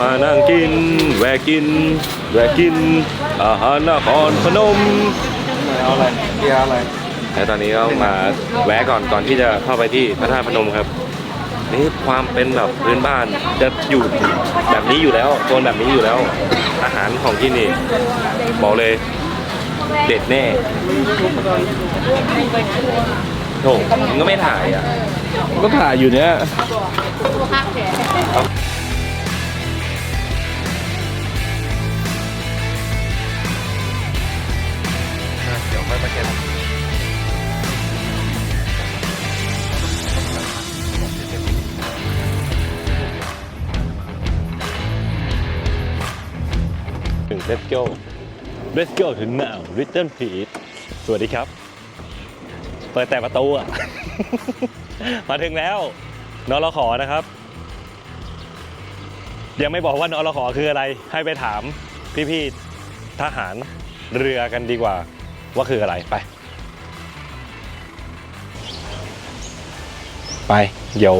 มานั่งกิน แวะกิน แวะกิน อาหารนครพนมเอาอะไรเบียร์อะไรและตอนนี้ก็มาแวะก่อนก่อนที่จะเข้าไปที่พระธาตุพนมครับ นี่ความเป็นแบบพื้นบ้านจะอยู่แบบนี้อยู่แล้วโซนแบบนี้อยู่แล้ว อาหารของที่นี่ บอกเลย เด็ดแน่โถมึงก็ไม่ถ่ายอะ ก็ถ่ายอยู่เนี้ย เดี๋ยวค่อยมาเก็บถึง Let's go Let's go ถึง now Return Please สวัสดีครับ เปิดแต่ประตูอะมาถึงแล้วนรขอนะครับ ยังไม่บอกว่านรขอคืออะไร ให้ไปถามพี่ๆทหารเรือกันดีกว่า ว่าคืออะไรไป ไป เดี๋ยว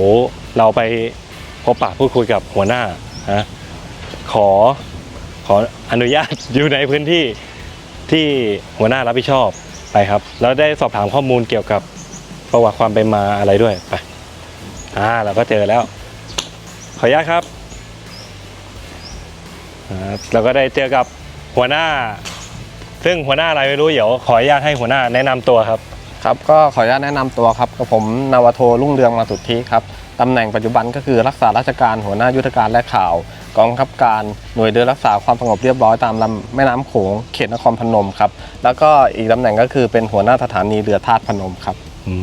เราไปพบปะพูดคุยกับหัวหน้าฮะขอขออนุญาตอยู่ในพื้นที่ที่หัวหน้ารับผิดชอบไปครับ แล้วได้สอบถามข้อมูลเกี่ยวกับประวัติความเป็นมาอะไรด้วยไปอ่าเราก็เจอแล้ว ขออนุญาตครับเราก็ได้เจอกับหัวหน้า ซึ่งหัวหน้าอะไรไม่รู้เดี๋ยวขออนุญาตให้หัวหน้าแนะนำตัวครับ ครับก็ขออนุญาตแนะนำตัวครับกับผมนาวาโทรุ่งเรืองมาสุทธิครับตำแหน่งปัจจุบันก็คือรักษาราชการหัวหน้ายุทธการและข่าว กองบังคับการหน่วยเรือรักษาความสงบเรียบร้อยตามลำแม่น้ำโขงเขตนครพนมครับแล้วก็อีกตำแหน่งก็คือเป็นหัวหน้าสถานีเรือธาตุพนมครับ อื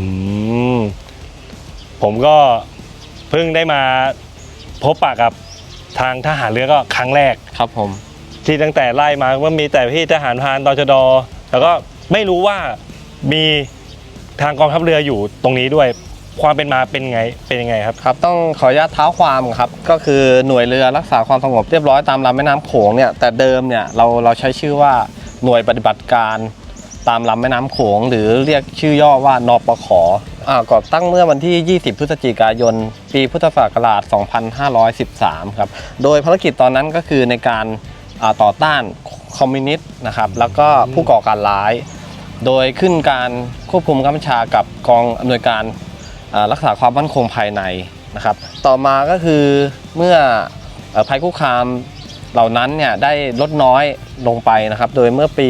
มผมก็เพิ่งได้มาพบปะกับทางทหารเรือก็ครั้งแรก ครับผม ที่ตั้งแต่ไล่มาว่ามีแต่พี่ทหารพรานตชดแล้วก็ไม่รู้ว่ามีทางกองทัพเรืออยู่ตรงนี้ด้วยความเป็นมาเป็นไงเป็นยังไงครับครับ ต้องขออนุญาตเท้าความครับ ก็คือหน่วยเรือรักษาความสงบเรียบร้อยตามลำแม่น้ำโขงเนี่ยแต่เดิมเนี่ยเราเราใช้ชื่อว่าหน่วยปฏิบัติการตามลำแม่น้ำโขง หรือเรียกชื่อย่อว่านปขอ่าก่อตั้งเมื่อวันที่ 20 พฤศจิกายน ปีพุทธศักราช 2513 ครับ โดยภารกิจตอนนั้นก็คือในการ อ่าต่อต้านคอมมิวนิสต์นะครับแล้วก็ผู้ก่อการร้าย โดยขึ้นการควบคุมกำชากับกองอำนวยการอ่ารักษาความมั่นคงภายในนะครับต่อมาก็คือเมื่อเอ่อภัยคุกคามเหล่านั้นเนี่ยได้ลดน้อยลงไปนะครับ โดยเมื่อปี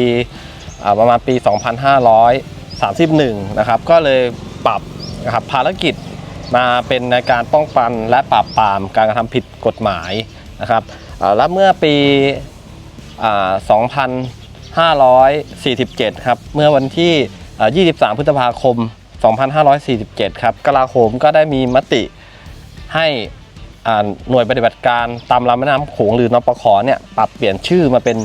อ่าประมาณปี 2531 นะครับ ก็เลยปรับนะครับภารกิจมาเป็นในการป้องกันและปราบปรามการกระทำผิดกฎหมายนะครับอ่าและเมื่อปีอ่า 2547 ครับ เมื่อวันที่อ่า23 พฤษภาคม 2547 ครับกลาโหมก็ได้มีมติให้อ่าหน่วยปฏิบัติการตามลำแม่น้ำโขงหรือนปขเนี่ยปรับเปลี่ยนชื่อมาเป็น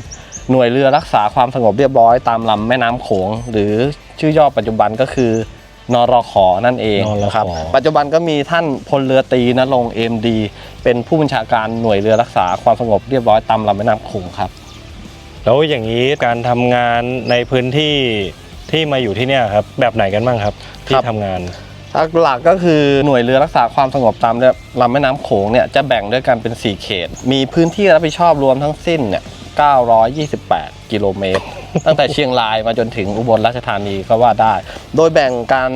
หน่วยเรือรักษาความสงบเรียบร้อยตามลำแม่น้ำโขง หรือชื่อย่อปัจจุบันก็คือนรขนั่นเองนรขนะครับ ปัจจุบันก็มีท่านพลเรือตรีนรงค์เอ็มดี เป็นผู้บัญชาการหน่วยเรือรักษาความสงบเรียบร้อยตามลำแม่น้ำโขงครับ แล้วอย่างนี้การทำงานในพื้นที่ที่มาอยู่ที่เนี่ยครับ แบบไหนกันบ้างครับ ที่ครับ ทำงานหลักๆก็คือหน่วยเรือรักษาความสงบตามลำแม่น้ำโขงเนี่ยจะแบ่งด้วยกันเป็น 4 เขต มีพื้นที่รับผิดชอบรวมทั้งสิ้นเนี่ย 928 กิโลเมตร ตั้งแต่เชียงรายมาจนถึงอุบลราชธานีก็ว่าได้ โดยแบ่งการ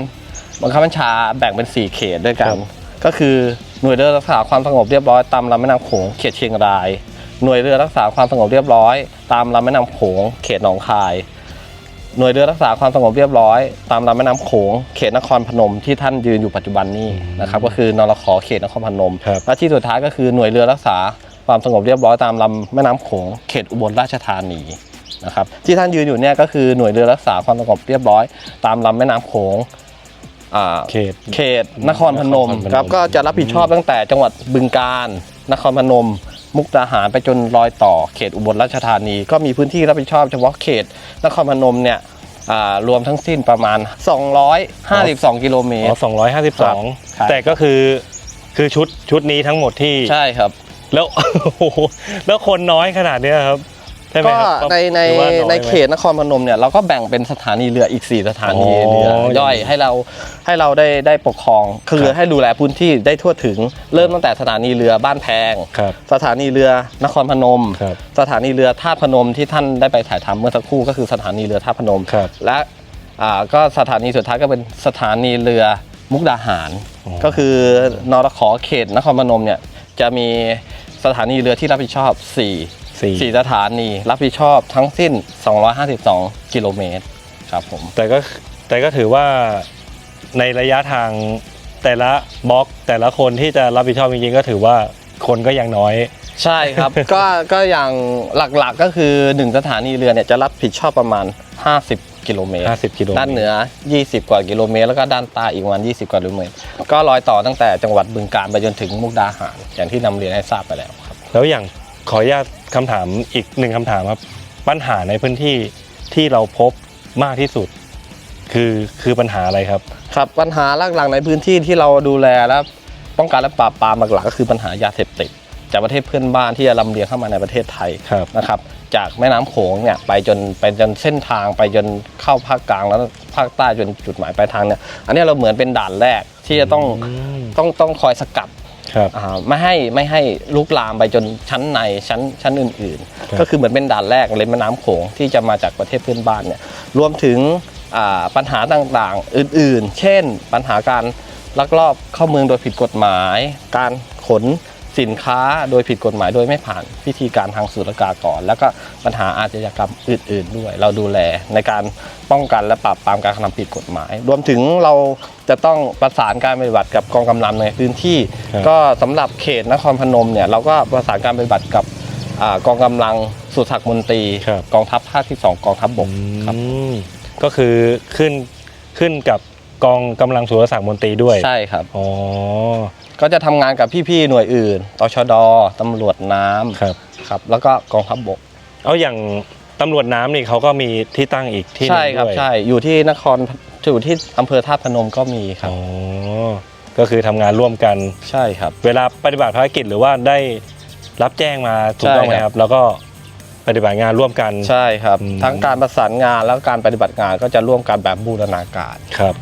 บังคับบัญชาแบ่งเป็น 4 เขตด้วยกัครันบก็คือหน่วยเรือรักษาความสงบเรียบร้อยตามลำแม่น้ำโขงเขตเชียงราย หน่วยเรือรักษาความสงบเรียบร้อย ตามลำแม่น้ำโขงเขตหนองคาย หน่วยเรือรักษาความสงบเรียบร้อย ตามลำแม่น้ำโขงเขตนครพนมที่ท่านยืนอยู่ปัจจุบันนี้นะครับก็คือนรขเขตนครพนม ครับ และที่สุดท้ายก็คือหน่วยเรือรักษาความสงบเรียบร้อยตามลำแม่น้ำโขงเขตอุบลราชธานีนะครับที่ท่านยืนอยู่เนี่ยก็คือหน่วยเรือรักษาความสงบเรียบร้อย ตามลำแม่น้ำโขงอ่า เขต เขตนครพนมนครพนมครับก็จะรับผิดชอบตั้งแต่จังหวัดบึงกาฬนครพนม มุกดาหารไปจนรอยต่อเขตอุบลราชธานี ก็มีพื้นที่รับผิดชอบเฉพาะเขตนครพนมเนี่ยอ่ารวมทั้งสิ้นประมาณ 252 กิโลเมอ๋ตอรสองร้อยห้าสิบสองครับแต่ก็คือคือชุดชุดนี้ทั้งหมดที่ใช่ครับ แล้วโอ้โหแล้วคนน้อยขนาดเนี้ยครับ ช่ไหมก็ครับในในหรือว่าอยไหมในเขตนครพนมเนี่ยเราก็แบ่งเป็นสถานีเรืออีก 4 สถานีอ๋อเรือย่อยให้เราให้เราได้ได้ปกครอง คือครับให้ดูแลพื้นที่ได้ทั่วถึงเริ่มตั้งแต่สถานีเรือบ้านแพง ครับสถานีเรือนครพนม ครับ สถานีเรือท่าตุพนมที่ท่านได้ไปถ่ายทำเมื่อสักครู่ก็คือสถานีเรือท่าตุพนม ครับ และอ่าก็สถานีสุดท้ายก็เป็นสถานีเรือมุกดาหารอ๋อก็คือนรขอเขตนครพนมเนี่ยจะมีสถานีเรือที่รับผิดชอบ 4 สี่สี่สถานี รับผิดชอบทั้งสิ้น 252 กิโลเมตรครับผม แต่ก็แต่ก็ถือว่าในระยะทางแต่ละบล็อกแต่ละคนที่จะรับผิดชอบจริงๆก็ถือว่าคนก็ยังน้อย ใช่ครับ ก็ก็อย่างหลักๆก็คือ 1 สถานีเรือเนี่ยจะรับผิดชอบประมาณ 50 กิโลเมตร50กิโลเมตร ด้านเหนือ 20 กว่ากิโลเมตร แล้วก็ด้านใต้อีกประมาณ 20 กว่ากิโลเมตร ก็รอยต่อตั้งแต่จังหวัดบึงกาฬไปจนถึงมุกดาหาร อย่างที่นำเรียนให้ทราบไปแล้วครับ แล้วอย่าง ขออนุญาตคำถามอีกหนึ่งคำถามครับ ปัญหาในพื้นที่ที่เราพบมากที่สุด คือคือปัญหาอะไรครับ ครับปัญหาหลักๆในพื้นที่ที่เราดูแลและป้องกันและปราบปรามหลักๆก็คือปัญหายาเสพติดจากประเทศเพื่อนบ้านที่จะลำเลียงเข้ามาในประเทศไทยครับนะครับ จากแม่น้ำโขงเนี่ยไปจนไปจนเส้นทางไปจนเข้าภาคกลางแล้วภาคใต้จนจุดหมายปลายทางเนี่ยอันนี้เราเหมือนเป็นด่านแรกที่จะต้องมต้องต้องคอยสกัด ครับอ่าไม่ให้ไม่ให้ลุกลามไปจนชั้นในชั้นชั้นอื่นครับๆก็คือเหมือนเป็นด่านแรกเลยแม่น้ำโขงที่จะมาจากประเทศเพื่อนบ้านเนี่ยรวมถึงอ่าปัญหาต่างๆ อื่นๆ เช่น ปัญหาการลักลอบเข้าเมืองโดยผิดกฎหมาย การขน สินค้าโดยผิดกฎหมายโดยไม่ผ่านพิธีการทางศุลกากร แล้วก็ปัญหาอาชญากรรมอื่น ๆ ด้วย เราดูแลในการป้องกันและปราบปรามการกระทำผิดกฎหมาย รวมถึงเราจะต้องประสานการปฏิบัติกับกองกำลังในพื้นที่ครับก็สำหรับเขตนครพนมเนี่ยเราก็ประสานการปฏิบัติกับอากองกำลังสุสักดิ์มนตรีครับกองทัพภาคที่ 2 กองทัพบกครับอืมก็คือขึ้นขึ้นกับกองกำลังสุรศักดิ์มนตรีด้วยใช่ครับอ๋อ ก็จะทำงานกับพี่ๆหน่วยอื่นตชดตำรวจน้ำครับ ครับ แล้วก็กองทัพบก เอาอย่างตำรวจน้ำนี่เขาก็มีที่ตั้งอีกที่หนึใช่งครับด้วยใช่อยู่ที่นครอยู่ที่อำเภอท่าตุพนมก็มีครับ อ๋อก็คือทำงานร่วมกัน ใช่ครับ เวลาปฏิบัติภารกิจหรือว่าได้รับแจ้งมาถูกต้องไหมใช่คครัรับ บ แล้วก็ปฏิบัติงานร่วมกัน ใช่ครับ อืม ทั้งการประสานงานแล้วการปฏิบัติงานก็จะร่วมกันแบบบูรณาการ ครับ